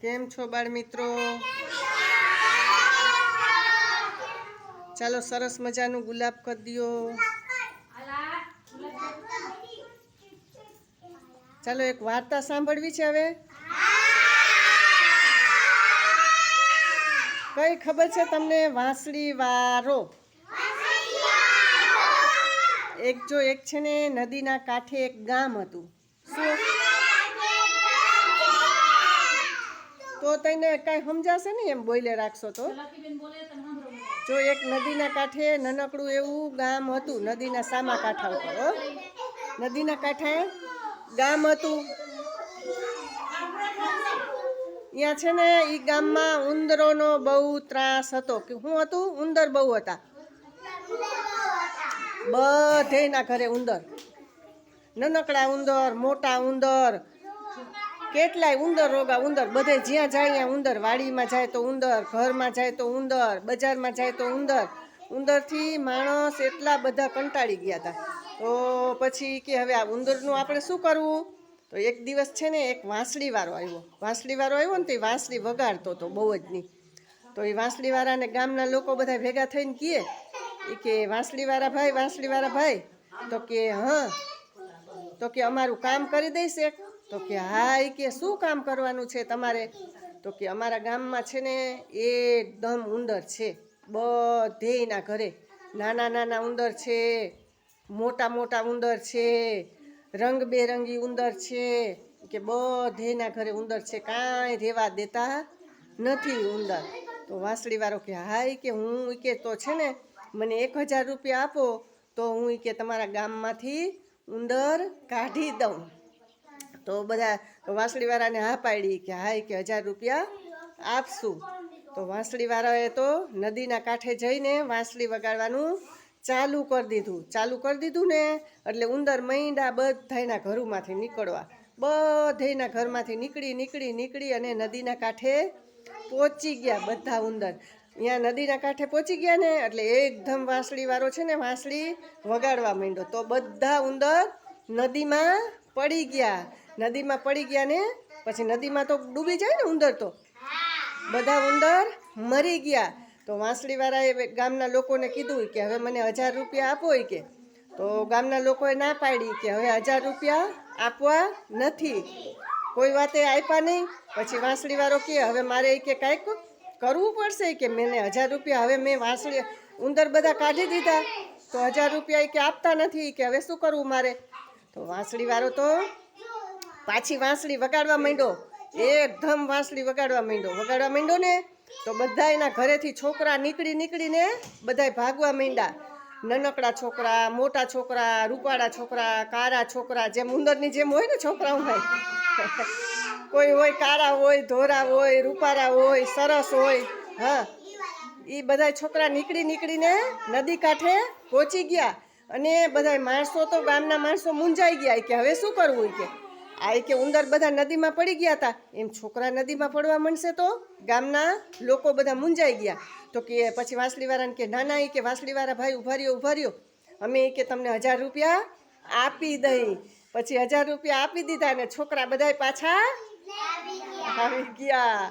કેમ છો બાળ મિત્રો ચાલો સરસ મજાનું ગુલાબ કરી દો ચાલો એક વાર્તા સાંભળવી છે હવે. કઈ ખબર છે તમને? વાંસળી વારો. એક જો એક છે ને નદીના કાંઠે એક ગામ હતું. શું તો તને કાંઈ સમજાશે ને એમ બોલે રાખશો તો? જો એક નદીના કાંઠે નાનકડું એવું ગામ હતું નદીના સામા કાંઠા ઉપર નદીના કાંઠે ગામ હતું. અહીંયા છે ને એ ગામમાં ઉંદરોનો બહુ ત્રાસ હતો. કે શું હતું? ઉંદર બહુ હતા. બધેના ઘરે ઉંદર. નાનકડા ઉંદર મોટા ઉંદર કેટલાય ઉંદર રોગા ઉંદર બધે જ્યાં જાય ત્યાં ઉંદર વાડીમાં જાય તો ઉંદર, ઘરમાં જાય તો ઉંદર, બજારમાં જાય તો ઉંદર. ઉંદરથી માણસ એટલા બધા કંટાળી ગયા હતા. તો પછી કે હવે આ ઉંદરનું આપણે શું કરવું? તો એક દિવસ છે ને એક વાંસળીવાળો આવ્યો. વાંસળીવાળો આવ્યો ને તો એ વાંસળી વગાડતો હતો બહુ જ નહીં. તો એ વાંસળીવાળાને ગામના લોકો બધા ભેગા થઈને કહે, એ કે, વાંસળીવાળા ભાઈ વાંસળીવાળા ભાઈ. તો કે, હા. તો કે, અમારું કામ કરી દઈશ એક. તો કે હા એ કે શું કામ કરવાનું છે તમારે? તો કે, અમારા ગામમાં છે ને એકદમ ઉંદર છે બધેના ઘરે. નાના નાના ઉંદર છે, મોટા મોટા ઉંદર છે, રંગબેરંગી ઉંદર છે, કે બધેના ઘરે ઉંદર છે. કાંઈ રહેવા દેતા નથી ઉંદર. તો વાંસળીવાળો કે હા ઈ કે હું કે તો છે ને, મને એક હજાર રૂપિયા આપો, તો હું કે તમારા ગામમાંથી ઉંદર કાઢી દઉં. તો બધા વાંસળીવાળાને હા પાડી કે હા કે હજાર રૂપિયા આપશું. તો વાંસળીવાળાએ તો નદીના કાંઠે જઈને વાંસળી વગાડવાનું ચાલુ કરી દીધું. ચાલુ કરી દીધું ને એટલે ઉંદર મૈંડા બધાના ઘરોમાંથી નીકળવા. બધેયના ઘરમાંથી નીકળી નીકળી નીકળી અને નદીના કાંઠે પહોંચી ગયા બધા ઉંદર. અહીંયા નદીના કાંઠે પહોંચી ગયા ને એટલે એકદમ વાંસળીવાળો છે ને વાંસળી વગાડવા માંડ્યો. તો બધા ઉંદર નદીમાં પડી ગયા. નદીમાં પડી ગયા ને, પછી નદીમાં તો ડૂબી જાય ને ઉંદર તો. બધા ઉંદર મરી ગયા. તો વાંસળીવાળાએ ગામના લોકોને કીધું કે હવે મને હજાર રૂપિયા આપો કે. તો ગામના લોકોએ ના પાડી કે હવે હજાર રૂપિયા આપવા નથી. કોઈ વાતે આપ્યા નહીં. પછી વાંસળીવાળો કે હવે મારે કે કાંઈક કરવું પડશે કે મેં હજાર રૂપિયા હવે મેં વાંસળી ઉંદર બધા કાઢી દીધા. તો હજાર રૂપિયા કે આપતા નથી કે હવે શું કરવું મારે? તો વાંસળીવાળો તો પાછી વાંસળી વગાડવા માંડ્યો. એકદમ વાંસળી વગાડવા માંડ્યો. વગાડવા માંડ્યો ને તો બધા એના ઘરેથી છોકરા નીકળી નીકળીને બધાય ભાગવા માંડ્યા. નાનકડા છોકરા, મોટા છોકરા, રૂપાળા છોકરા, કારા છોકરા, જેમ ઉંદરની જેમ હોય ને છોકરાઓ હોય કોઈ હોય કાળા હોય, ધોરા હોય રૂપારા હોય, સરસ હોય, હા. એ બધા છોકરા નીકળી નીકળીને નદી કાંઠે પહોંચી ગયા. અને બધા માણસો તો ગામના માણસો મૂંઝાઈ ગયા કે હવે શું કરવું કે? આ કે ઉંદર બધા નદીમાં પડી ગયા હતા એમ છોકરા નદીમાં પડવા માંડશે તો ગામના લોકો બધા મૂંઝાઈ ગયા. તો કે પછી વાંસળીવાળાને કે, ના ના એ કે વાંસળીવાળા ભાઈ ઊભા રહ્યો ઊભા રહ્યો. અમે કે તમને હજાર રૂપિયા આપી દઈ. પછી હજાર રૂપિયા આપી દીધા ને છોકરા બધાય પાછા આવી ગયા.